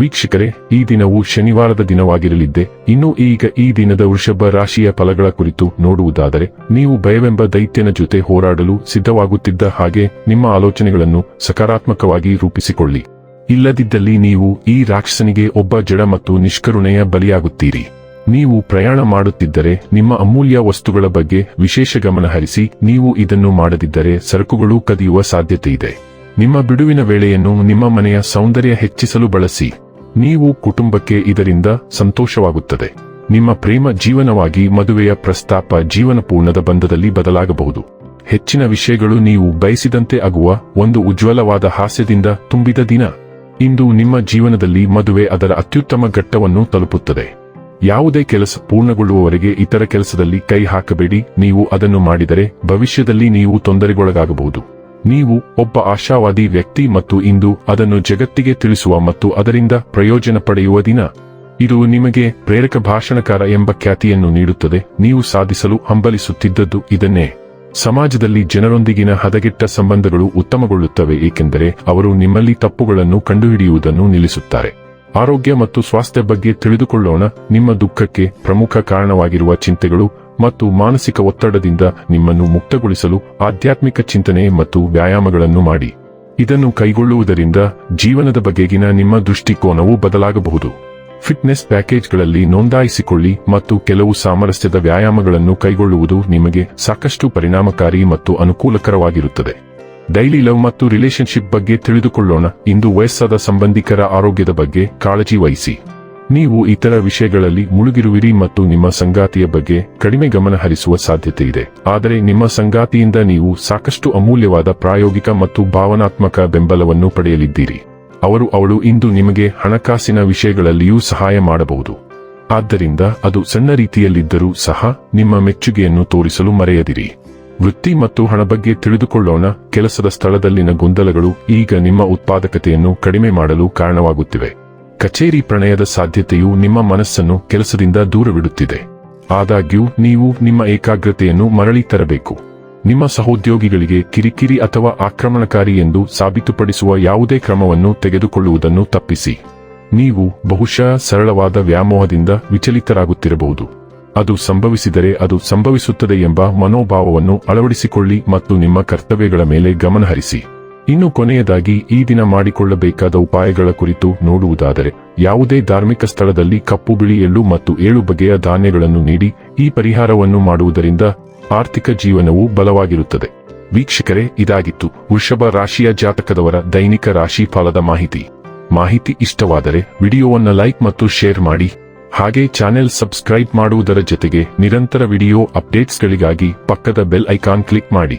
ವೀಕ್ಷಕರೇ, ಈ ದಿನವು ಶನಿವಾರದ ದಿನವಾಗಿರಲಿದ್ದೆ. ಇನ್ನು ಈಗ ಈ ದಿನದ ವೃಷಭ ರಾಶಿಯ ಫಲಗಳ ಕುರಿತು ನೋಡುವುದಾದರೆ, ನೀವು ಭಯವೆಂಬ ದೈತ್ಯನ ಜೊತೆ ಹೋರಾಡಲು ಸಿದ್ಧವಾಗುತ್ತಿದ್ದ ಹಾಗೆ ನಿಮ್ಮ ಆಲೋಚನೆಗಳನ್ನು ಸಕಾರಾತ್ಮಕವಾಗಿ ರೂಪಿಸಿಕೊಳ್ಳಿ. ಇಲ್ಲದಿದ್ದಲ್ಲಿ ನೀವು ಈ ರಾಕ್ಷಸನಿಗೆ ಒಬ್ಬ ಜಡ ಮತ್ತು ನಿಷ್ಕರುಣೆಯ ಬಲಿಯಾಗುತ್ತೀರಿ. ನೀವು ಪ್ರಯಾಣ ಮಾಡುತ್ತಿದ್ದರೆ, ನಿಮ್ಮ ಅಮೂಲ್ಯ ವಸ್ತುಗಳ ಬಗ್ಗೆ ವಿಶೇಷ ಗಮನ ಹರಿಸಿ, ನೀವು ಇದನ್ನು ಮಾಡದಿದ್ದರೆ ಸರಕುಗಳು ಕದಿಯುವ ಸಾಧ್ಯತೆ ಇದೆ ನಿಮ್ಮ ಬಿಡುವಿನ ವೇಳೆಯನ್ನು ನಿಮ್ಮ ಮನೆಯ ಸೌಂದರ್ಯ ಹೆಚ್ಚಿಸಲು ಬಳಸಿ. ನೀವು ಕುಟುಂಬಕ್ಕೆ ಇದರಿಂದ ಸಂತೋಷವಾಗುತ್ತದೆ. ನಿಮ್ಮ ಪ್ರೇಮ ಜೀವನವಾಗಿ ಮದುವೆಯ ಪ್ರಸ್ತಾಪ ಜೀವನಪೂರ್ಣದ ಬಂಧದಲ್ಲಿ ಬದಲಾಗಬಹುದು. ಹೆಚ್ಚಿನ ವಿಷಯಗಳು ನೀವು ಬಯಸಿದಂತೆ ಆಗುವ ಒಂದು ಉಜ್ವಲವಾದ ಹಾಸ್ಯದಿಂದ ತುಂಬಿದ ದಿನ. ಇಂದು ನಿಮ್ಮ ಜೀವನದಲ್ಲಿ ಮದುವೆ ಅದರ ಅತ್ಯುತ್ತಮ ಘಟ್ಟವನ್ನು ತಲುಪುತ್ತದೆ. ಯಾವುದೇ ಕೆಲಸ ಪೂರ್ಣಗೊಳ್ಳುವವರೆಗೆ ಇತರ ಕೆಲಸದಲ್ಲಿ ಕೈ ಹಾಕಬೇಡಿ. ನೀವು ಅದನ್ನು ಮಾಡಿದರೆ ಭವಿಷ್ಯದಲ್ಲಿ ನೀವು ತೊಂದರೆಗೊಳಗಾಗಬಹುದು. ನೀವು ಒಬ್ಬ ಆಶಾವಾದಿ ವ್ಯಕ್ತಿ ಮತ್ತು ಇಂದು ಅದನ್ನು ಜಗತ್ತಿಗೆ ತಿಳಿಸುವ ಮತ್ತು ಅದರಿಂದ ಪ್ರಯೋಜನ ಪಡೆಯುವ ದಿನ. ಇದು ನಿಮಗೆ ಪ್ರೇರಕ ಭಾಷಣಕಾರ ಎಂಬ ಖ್ಯಾತಿಯನ್ನು ನೀಡುತ್ತದೆ. ನೀವು ಸಾಧಿಸಲು ಹಂಬಲಿಸುತ್ತಿದ್ದದ್ದು ಇದನ್ನೇ. ಸಮಾಜದಲ್ಲಿ ಜನರೊಂದಿಗಿನ ಹದಗೆಟ್ಟ ಸಂಬಂಧಗಳು ಉತ್ತಮಗೊಳ್ಳುತ್ತವೆ, ಏಕೆಂದರೆ ಅವರು ನಿಮ್ಮಲ್ಲಿ ತಪ್ಪುಗಳನ್ನು ಕಂಡುಹಿಡಿಯುವುದನ್ನು ನಿಲ್ಲಿಸುತ್ತಾರೆ. ಆರೋಗ್ಯ ಮತ್ತು ಸ್ವಾಸ್ಥ್ಯ ಬಗ್ಗೆ ತಿಳಿದುಕೊಳ್ಳೋಣ. ನಿಮ್ಮ ದುಃಖಕ್ಕೆ ಪ್ರಮುಖ ಕಾರಣವಾಗಿರುವ ಚಿಂತೆಗಳು ಮತ್ತು ಮಾನಸಿಕ ಒತ್ತಡದಿಂದ ನಿಮ್ಮನ್ನು ಮುಕ್ತಗೊಳಿಸಲು ಆಧ್ಯಾತ್ಮಿಕ ಚಿಂತನೆ ಮತ್ತು ವ್ಯಾಯಾಮಗಳನ್ನು ಮಾಡಿ. ಇದನ್ನು ಕೈಗೊಳ್ಳುವುದರಿಂದ ಜೀವನದ ಬಗೆಗಿನ ನಿಮ್ಮ ದೃಷ್ಟಿಕೋನವು ಬದಲಾಗಬಹುದು. ಫಿಟ್ನೆಸ್ ಪ್ಯಾಕೇಜ್ಗಳಲ್ಲಿ ನೋಂದಾಯಿಸಿಕೊಳ್ಳಿ ಮತ್ತು ಕೆಲವು ಸಾಮರಸ್ಯದ ವ್ಯಾಯಾಮಗಳನ್ನು ಕೈಗೊಳ್ಳುವುದು ನಿಮಗೆ ಸಾಕಷ್ಟು ಪರಿಣಾಮಕಾರಿ ಮತ್ತು ಅನುಕೂಲಕರವಾಗಿರುತ್ತದೆ. ಡೈಲಿ ಲವ್ ಮತ್ತು ರಿಲೇಶನ್ಶಿಪ್ ಬಗ್ಗೆ ತಿಳಿದುಕೊಳ್ಳೋಣ. ಇಂದು ವಯಸ್ಸಾದ ಸಂಬಂಧಿಕರ ಆರೋಗ್ಯದ ಬಗ್ಗೆ ಕಾಳಜಿ ವಹಿಸಿ. ನೀವು ಇತರ ವಿಷಯಗಳಲ್ಲಿ ಮುಳುಗಿರುವಿರಿ ಮತ್ತು ನಿಮ್ಮ ಸಂಗಾತಿಯ ಬಗ್ಗೆ ಕಡಿಮೆ ಗಮನ ಹರಿಸುವ ಸಾಧ್ಯತೆ ಇದೆ. ಆದರೆ ನಿಮ್ಮ ಸಂಗಾತಿಯಿಂದ ನೀವು ಸಾಕಷ್ಟು ಅಮೂಲ್ಯವಾದ ಪ್ರಾಯೋಗಿಕ ಮತ್ತು ಭಾವನಾತ್ಮಕ ಬೆಂಬಲವನ್ನು ಪಡೆಯಲಿದ್ದೀರಿ. ಅವರು ಅವಳು ಇಂದು ನಿಮಗೆ ಹಣಕಾಸಿನ ವಿಷಯಗಳಲ್ಲಿಯೂ ಸಹಾಯ ಮಾಡಬಹುದು. ಆದ್ದರಿಂದ ಅದು ಸಣ್ಣ ರೀತಿಯಲ್ಲಿದ್ದರೂ ಸಹ ನಿಮ್ಮ ಮೆಚ್ಚುಗೆಯನ್ನು ತೋರಿಸಲು ಮರೆಯದಿರಿ. ವೃತ್ತಿ ಮತ್ತು ಹಣ ಬಗ್ಗೆ ತಿಳಿದುಕೊಳ್ಳೋಣ. ಕೆಲಸದ ಸ್ಥಳದಲ್ಲಿನ ಗೊಂದಲಗಳು ಈಗ ನಿಮ್ಮ ಉತ್ಪಾದಕತೆಯನ್ನು ಕಡಿಮೆ ಮಾಡಲು ಕಾರಣವಾಗುತ್ತಿವೆ. ಕಚೇರಿ ಪ್ರಣಯದ ಸಾಧ್ಯತೆಯು ನಿಮ್ಮ ಮನಸ್ಸನ್ನು ಕೆಲಸದಿಂದ ದೂರವಿಡುತ್ತಿದೆ. ಆದಾಗ್ಯೂ, ನೀವು ನಿಮ್ಮ ಏಕಾಗ್ರತೆಯನ್ನು ಮರಳಿ ತರಬೇಕು. ನಿಮ್ಮ ಸಹೋದ್ಯೋಗಿಗಳಿಗೆ ಕಿರಿಕಿರಿ ಅಥವಾ ಆಕ್ರಮಣಕಾರಿ ಎಂದು ಸಾಬೀತುಪಡಿಸುವ ಯಾವುದೇ ಕ್ರಮವನ್ನು ತೆಗೆದುಕೊಳ್ಳುವುದನ್ನು ತಪ್ಪಿಸಿ. ನೀವು ಬಹುಶಃ ಸರಳವಾದ ವ್ಯಾಮೋಹದಿಂದ ವಿಚಲಿತರಾಗುತ್ತಿರಬಹುದು. ಅದು ಸಂಭವಿಸಿದರೆ ಅದು ಸಂಭವಿಸುತ್ತದೆ ಎಂಬ ಮನೋಭಾವವನ್ನು ಅಳವಡಿಸಿಕೊಳ್ಳಿ ಮತ್ತು ನಿಮ್ಮ ಕರ್ತವ್ಯಗಳ ಮೇಲೆ ಗಮನಹರಿಸಿ. ಇನ್ನು ಕೊನೆಯದಾಗಿ ಈ ದಿನ ಮಾಡಿಕೊಳ್ಳಬೇಕಾದ ಉಪಾಯಗಳ ಕುರಿತು ನೋಡುವುದಾದರೆ, ಯಾವುದೇ ಧಾರ್ಮಿಕ ಸ್ಥಳದಲ್ಲಿ ಕಪ್ಪು ಬಿಳಿ ಎಳ್ಳು ಮತ್ತು ಏಳು ಬಗೆಯ ಧಾನ್ಯಗಳನ್ನು ನೀಡಿ ಈ ಪರಿಹಾರವನ್ನು ಮಾಡುವುದರಿಂದ ಆರ್ಥಿಕ ಜೀವನವು ಬಲವಾಗಿರುತ್ತದೆ. ವೀಕ್ಷಕರೇ, ಇದಾಗಿತ್ತು ವೃಷಭ ರಾಶಿಯ ಜಾತಕದವರ ದೈನಿಕ ರಾಶಿ ಫಲದ ಮಾಹಿತಿ. ಮಾಹಿತಿ ಇಷ್ಟವಾದರೆ ವಿಡಿಯೋವನ್ನು ಲೈಕ್ ಮತ್ತು ಶೇರ್ ಮಾಡಿ. ಹಾಗೆ ಚಾನೆಲ್ ಸಬ್ಸ್ಕ್ರೈಬ್ ಮಾಡುವುದರ ಜೊತೆಗೆ ನಿರಂತರ ವಿಡಿಯೋ ಅಪ್ಡೇಟ್ಸ್ಗಳಿಗಾಗಿ ಪಕ್ಕದ ಬೆಲ್ ಐಕಾನ್ ಕ್ಲಿಕ್ ಮಾಡಿ.